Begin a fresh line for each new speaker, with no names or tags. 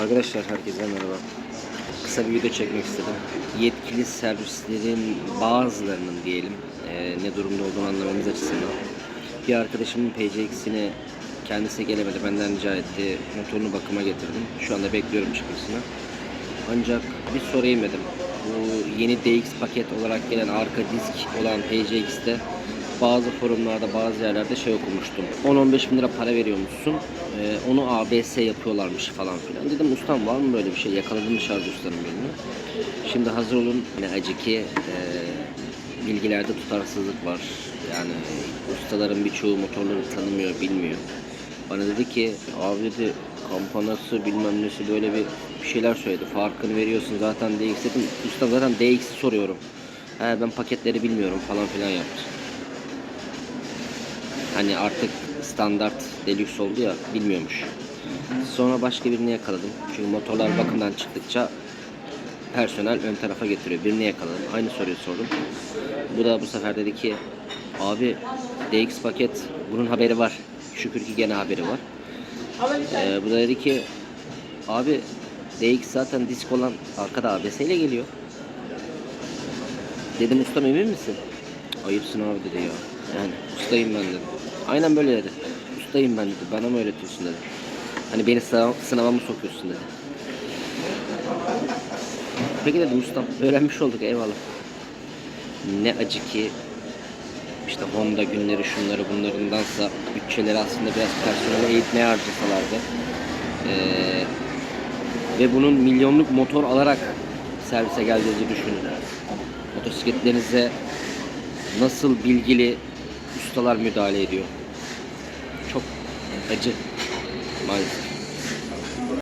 Arkadaşlar herkese merhaba. Kısa bir video çekmek istedim. Yetkili servislerin bazılarının diyelim e, ne durumda olduğunu anlamamız açısından. Bir arkadaşımın PCX'ine kendisi gelemedi. Benden rica etti. Motorunu bakıma getirdim. Şu anda bekliyorum çıkmasını. Ancak bir sorayım dedim. Bu yeni DX paket olarak gelen arka disk olan PCX'te bazı forumlarda bazı yerlerde şey okumuştum. 10-15 bin lira para veriyormuşsun. Ee, onu ABS yapıyorlarmış falan filan. Dedim ustam var mı böyle bir şey? Yakaladım mı şarj ustanın birini? Şimdi hazır olun. Ne acı ki e, bilgilerde tutarsızlık var. Yani ustaların birçoğu motorları tanımıyor, bilmiyor. Bana dedi ki abi dedi kampanası bilmem nesi böyle bir, bir şeyler söyledi. Farkını veriyorsun zaten DX dedim. Usta zaten DX'i soruyorum. He ben paketleri bilmiyorum falan filan yaptı. Hani artık standart deluxe oldu ya bilmiyormuş. Sonra başka birini yakaladım. Çünkü motorlar bakımdan çıktıkça personel ön tarafa getiriyor. Birini yakaladım. Aynı soruyu sordum. Bu da bu sefer dedi ki abi DX paket bunun haberi var. Şükür ki gene haberi var. Ee, bu da dedi ki abi DX zaten disk olan arkada ABS ile geliyor. Dedim ustam emin misin? Ayıpsın abi dedi ya. Yani ustayım ben dedim. Aynen böyle dedi. Ustayım ben dedi. Bana mı öğretiyorsun dedi. Hani beni sınav, sınava mı sokuyorsun dedi. Peki dedim ustam öğrenmiş olduk eyvallah. Ne acı ki işte Honda günleri şunları bunlarındansa bütçeleri aslında biraz personel eğitmeye harcasalardı. Ee, ve bunun milyonluk motor alarak servise geldiğinizi düşünün. Motosikletlerinize nasıl bilgili ustalar müdahale ediyor. Çok acı maalesef.